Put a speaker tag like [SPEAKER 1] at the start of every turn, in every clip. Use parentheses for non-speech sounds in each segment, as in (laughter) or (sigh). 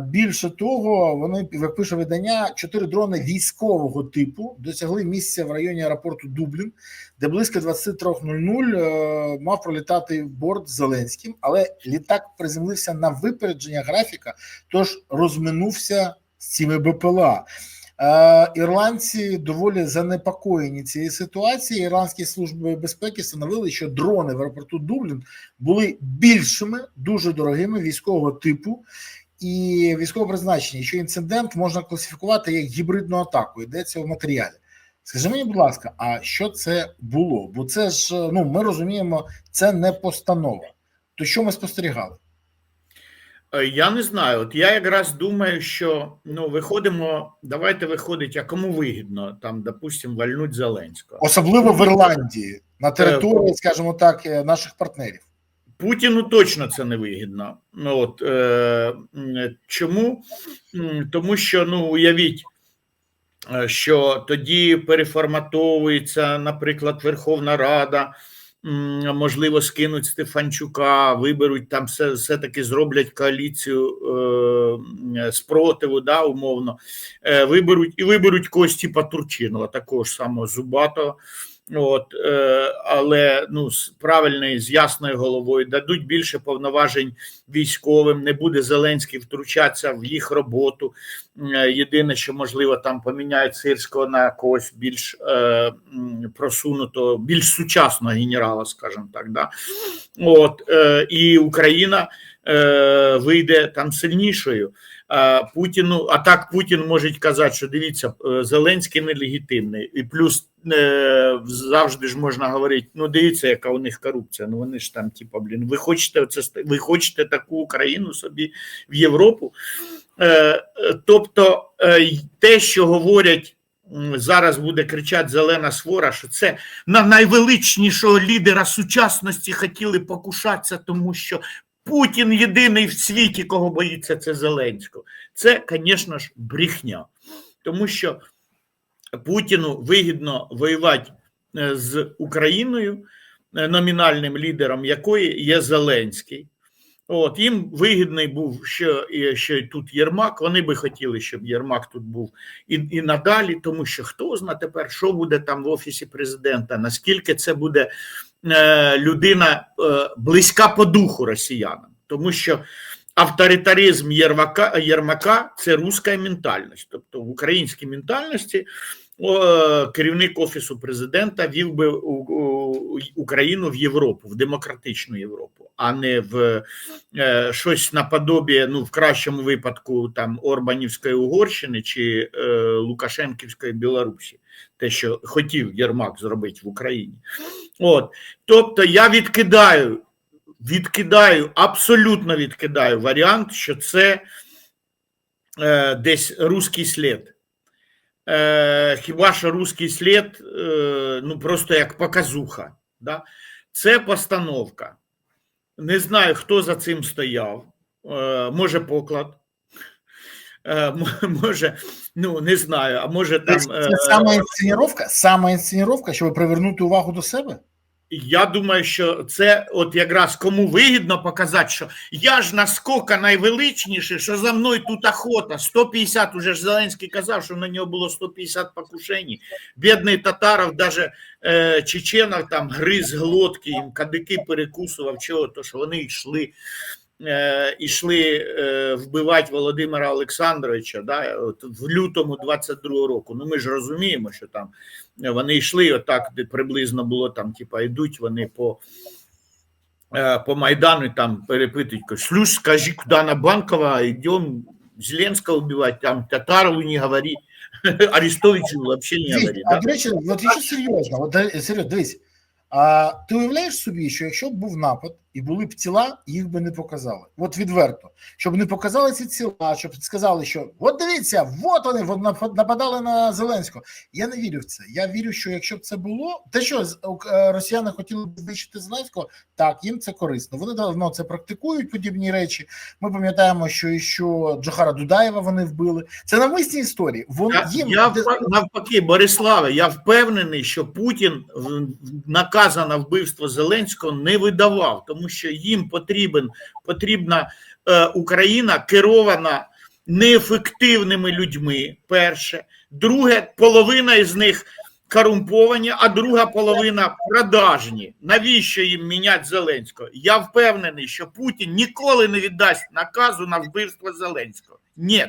[SPEAKER 1] Більше того, вони як пише видання, чотири дрони військового типу досягли місця в районі аеропорту Дублін, де близько 23.00 е, мав пролітати борт з Зеленським, але літак приземлився на випередження графіка, тож розминувся з цими БПЛА. Е, Ірландці доволі занепокоєні цією ситуацією. Ірландські служби безпеки встановили, що дрони в аеропорту Дублін були більшими, дуже дорогими військового типу і військового призначення. Що інцидент можна класифікувати як гібридну атаку. Йдеться в матеріалі. Скажи мені, будь ласка, а що це було? Бо це ж ну ми розуміємо, це не постанова. То що ми спостерігали?
[SPEAKER 2] Е, Я не знаю. От я якраз думаю, що ну виходимо. Давайте виходить, а кому вигідно там, допустимо, вальнуть Зеленського.
[SPEAKER 1] Особливо в Ірландії на території, скажімо так, е, наших партнерів.
[SPEAKER 2] Путіну точно це не вигідно. Ну от е, чому? Тому що ну уявіть, е, що тоді переформатовується, наприклад, Верховна Рада. Можливо, скинуть Стефанчука, виберуть там все, все-таки зроблять коаліцію е, спротиву, да, умовно, е, виберуть і виберуть когось типа Турчинова, такого ж самого Зубатого. От, е, але ну, з правильною, з ясною головою дадуть більше повноважень військовим, не буде Зеленський втручатися в їх роботу. Е, Єдине, що можливо там поміняють Сирського на когось більш е, просунутого, більш сучасного генерала, скажімо так. Да? От, е, і Україна е, вийде там сильнішою. Путіну, а так Путін може казати, що дивіться, е, Зеленський нелегітимний, і плюс е, завжди ж можна говорити: ну дивіться, яка у них корупція. Ну вони ж там, типа, блін, ви хочете ст- ви хочете таку Україну собі в Європу. Е, тобто, те, що говорять. Зараз буде кричати зелена свора, що це на найвеличнішого лідера сучасності хотіли покушатися, тому що Путін єдиний в світі, кого боїться, це Зеленського. Це, звісно ж, брехня. Тому що Путіну вигідно воювати е, з Україною, е, номінальним лідером якої є Зеленський. От їм вигідний був, що, що тут Єрмак. Вони би хотіли, щоб Єрмак тут був і, і надалі, тому що хто знає тепер, що буде там в офісі президента, наскільки це буде людина е, близька по духу росіянам, тому що авторитаризм Єрмака, Єрмака це руська ментальність. Тобто в українській ментальності керівник офісу президента вів би Україну в Європу, в демократичну Європу, а не в е, щось наподобі, ну в кращому випадку там Орбанівської Угорщини чи е, Лукашенківської Білорусі, те, що хотів Єрмак зробити в Україні. От, тобто я відкидаю, відкидаю, абсолютно відкидаю варіант, що це е, десь руський слід. Е, хіба що руський слід, е, ну просто як показуха. Да? Це постановка. Не знаю, хто за цим стояв. Е, може, поклад. Е, (laughs) може, ну не знаю, а може там.
[SPEAKER 1] Це,
[SPEAKER 2] е,
[SPEAKER 1] це інсценіровка, саме інсценіровка, щоб привернути увагу до себе.
[SPEAKER 2] Я думаю, що це от якраз кому вигідно показати, що я ж наскільки найвеличніший, що за мною тут охота. 150, уже ж Зеленський казав, що на нього було 150 покушень. Бідний татаров, даже е, чеченов там гриз глотки, їм кадики перекусував, чого, то що вони йшли. Е, ішли е, вбивати Володимира Олександровича да, от в лютому 22-го року. Ну ми ж розуміємо, що там вони йшли отак, де приблизно було там, типа, йдуть вони по, е, по Майдану, і там перепитують, слушай, скажи, куди на Банкова, йдемо Зеленського вбивати, там Татарову не говори, (laughs) Арестовичу взагалі не говори.
[SPEAKER 1] а до речі, от якщо серйозно, от е, серйозно, дивись. А ти уявляєш собі, що якщо б був напад і були б тіла, їх би не показали. От відверто, щоб не показали ці тіла, щоб сказали, що от дивіться, от вони нападали на Зеленського. Я не вірю в це. Я вірю, що якщо б це було, те, що е, росіяни хотіли б знищити Зеленського, так їм це корисно. Вони давно це практикують подібні речі. Ми пам'ятаємо, що і що Джохара Дудаєва вони вбили. Це навмисні історії. Вони
[SPEAKER 2] Я,
[SPEAKER 1] їм
[SPEAKER 2] я навпаки, Бориславе, я впевнений, що Путін наказ на вбивство Зеленського не видавав, тому що їм потрібен потрібна е, Україна керована неефективними людьми. Перше, друге, половина із них корумповані, а друга половина продажні. Навіщо їм міняти Зеленського? Я впевнений, що Путін ніколи не віддасть наказу на вбивство Зеленського. Ні.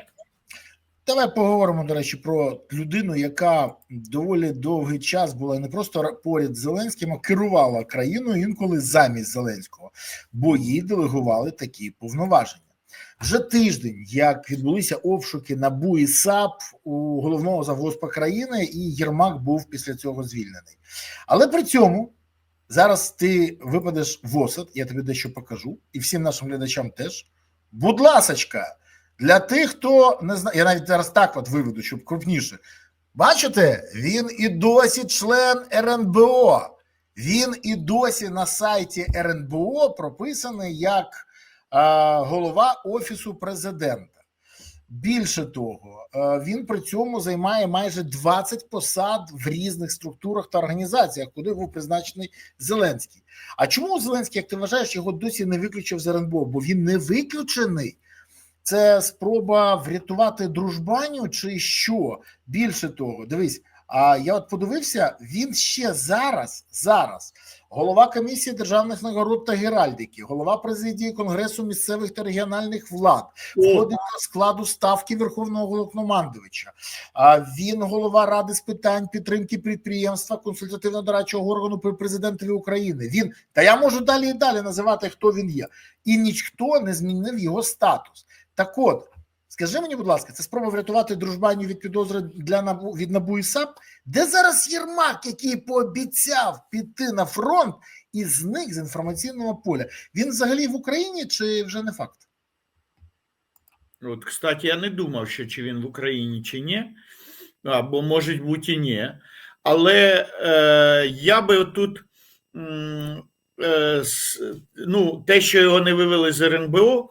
[SPEAKER 1] Давай поговоримо, до речі, про людину, яка доволі довгий час була не просто поряд з Зеленським, а керувала країною інколи замість Зеленського, бо їй делегували такі повноваження. Вже тиждень, як відбулися обшуки НАБУ і САП у головного завгоспа країни, і Єрмак був після цього звільнений. Але при цьому зараз ти випадеш в осад, я тобі дещо покажу, і всім нашим глядачам теж. Будь ласочка, для тих, хто не знає, я навіть зараз так от виведу, щоб крупніше. Бачите, він і досі член РНБО. Він і досі на сайті РНБО прописаний як а, голова Офісу президента. Більше того, він при цьому займає майже 20 посад в різних структурах та організаціях, куди був призначений Зеленський. А чому Зеленський, як ти вважаєш, його досі не виключив з РНБО? Бо він не виключений. Це спроба врятувати дружбаню, чи що? Більше того, дивись. А я от подивився, він ще зараз, зараз голова комісії державних нагород та геральдики, голова президії Конгресу місцевих та регіональних влад, входить до складу ставки Верховного Головнокомандувача. А він голова ради з питань підтримки підприємства консультативно-дорадчого органу при президентові України. Він та я можу далі і далі називати, хто він є, і ніхто не змінив його статус. Так от. Скажи мені, будь ласка, це спроба врятувати дружбаню від підозри для НАБУ, від НАБУ і САП? Де зараз Єрмак, який пообіцяв піти на фронт і зник з інформаційного поля? Він взагалі в Україні чи вже не факт?
[SPEAKER 2] От, кстати, я не думав, що чи він в Україні, чи ні, або може бути і ні. Але е, я би тут е, ну, те, що його не вивели з РНБО,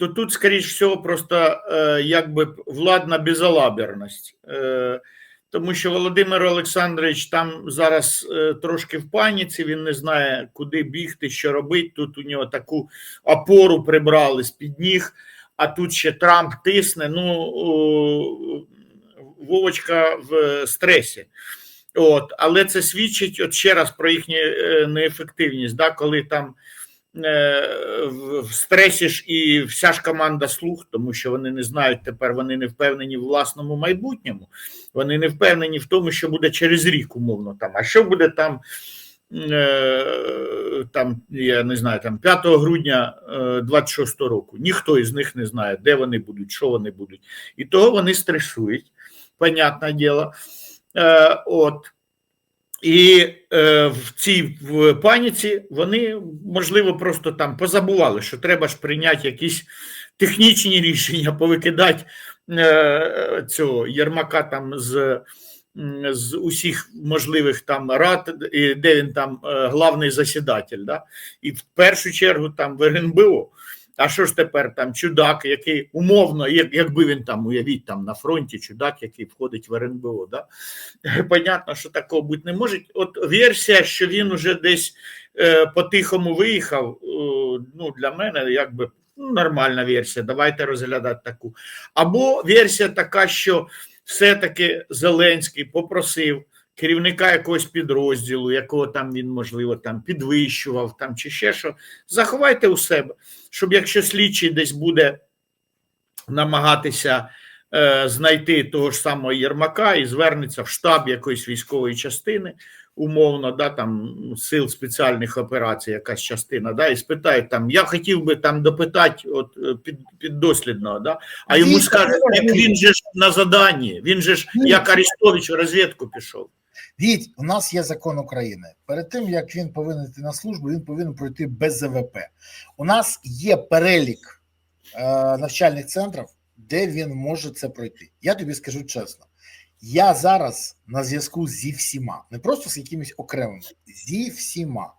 [SPEAKER 2] то тут, скоріш всього, просто е, якби владна безалаберність. Е, тому що Володимир Олександрович там зараз е, трошки в паніці, він не знає, куди бігти, що робити. Тут у нього таку опору прибрали з-під ніг а тут ще Трамп тисне. Ну Вовочка в стресі. От, але це свідчить от ще раз про їхню неефективність, да, коли там в в стресі ж і вся ж команда слух, тому що вони не знають тепер, вони не впевнені в власному майбутньому, вони не впевнені в тому, що буде через рік, умовно там. А що буде там, е, там я не знаю, там 5 грудня е, 26 року? Ніхто із них не знає, де вони будуть, що вони будуть. І того вони стресують, понятне діло. Е, от. І е, в цій в паніці вони, можливо, просто там позабували, що треба ж прийняти якісь технічні рішення, повикидати е, цього Єрмака там з, з усіх можливих там рад, і де він там е, главний засідатель. Да? І в першу чергу там в РНБО. А що ж тепер там чудак, який умовно, як, якби він там уявіть там на фронті, чудак, який входить в РНБО, да? (laughs) понятно, що такого бути не може. От версія, що він уже десь е, по-тихому виїхав, е, ну для мене якби ну, нормальна версія. Давайте розглядати таку. Або версія така, що все-таки Зеленський попросив керівника якогось підрозділу, якого там він, можливо, там підвищував там чи ще що, заховайте у себе, щоб якщо слідчий десь буде намагатися е, знайти того ж самого Єрмака і звернеться в штаб якоїсь військової частини, умовно, да, там сил спеціальних операцій, якась частина, да, і спитають там, я хотів би там допитати от е, під, піддослідного, да, а йому скажуть, як він же ж на заданні, він же ж як Арестович у розвідку пішов.
[SPEAKER 1] Віть, у нас є закон України. Перед тим як він повинен йти на службу, він повинен пройти без ЗВП. У нас є перелік е, навчальних центрів, де він може це пройти. Я тобі скажу чесно. Я зараз на зв'язку зі всіма, не просто з якимись окремими, зі всіма.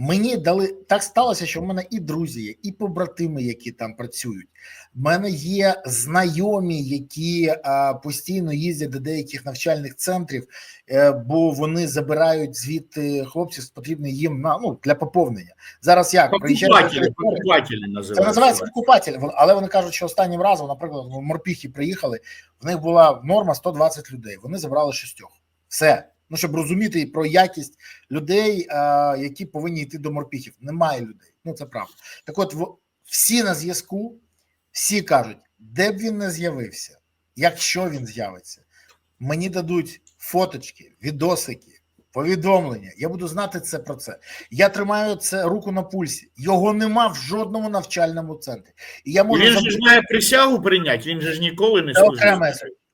[SPEAKER 1] Мені дали так сталося, що в мене і друзі є, і побратими, які там працюють. В мене є знайомі, які а, постійно їздять до деяких навчальних центрів, е, бо вони забирають звідти хлопців, потрібно їм на ну для поповнення. Зараз як
[SPEAKER 2] Покупателі, покупателі
[SPEAKER 1] це називається покупатель, Вон- але вони кажуть, що останнім разом, наприклад, в морпіхи приїхали, в них була норма 120 людей. Вони забрали шістьох. Все. Ну, щоб розуміти про якість людей, які повинні йти до морпіхів. Немає людей. Ну це правда. Так, от всі на зв'язку, всі кажуть, де б він не з'явився, якщо він з'явиться, мені дадуть фоточки, відосики, повідомлення. Я буду знати це про це. Я тримаю це руку на пульсі. Його нема в жодному навчальному центрі. І я можу
[SPEAKER 2] він же ж має присягу прийняти, він же ж ніколи не служив.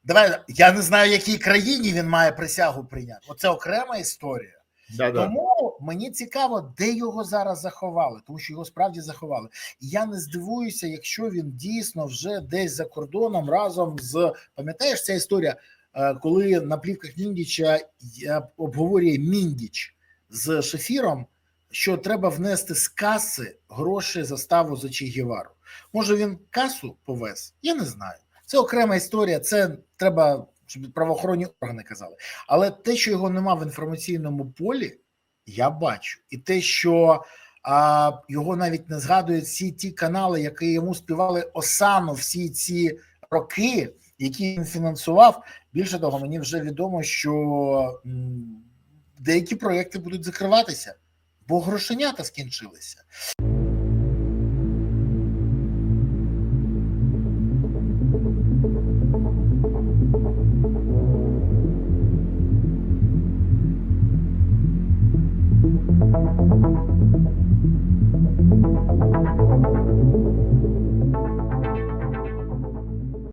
[SPEAKER 1] Давай я не знаю, в якій країні він має присягу прийняти. Оце окрема історія.
[SPEAKER 2] Да-да.
[SPEAKER 1] Тому мені цікаво, де його зараз заховали, тому що його справді заховали. І я не здивуюся, якщо він дійсно вже десь за кордоном разом з пам'ятаєш ця історія, е, коли на плівках Міндіча я- обговорює Міндіч з Шефіром, що треба внести з каси гроші заставу за Че Гевару. Може він касу повез? Я не знаю. Це окрема історія. Це треба, щоб правоохоронні органи казали. Але те, що його нема в інформаційному полі, я бачу. І те, що а, його навіть не згадують всі ті канали, які йому співали осану всі ці роки, які він фінансував. Більше того, мені вже відомо, що деякі проекти будуть закриватися, бо грошенята скінчилися.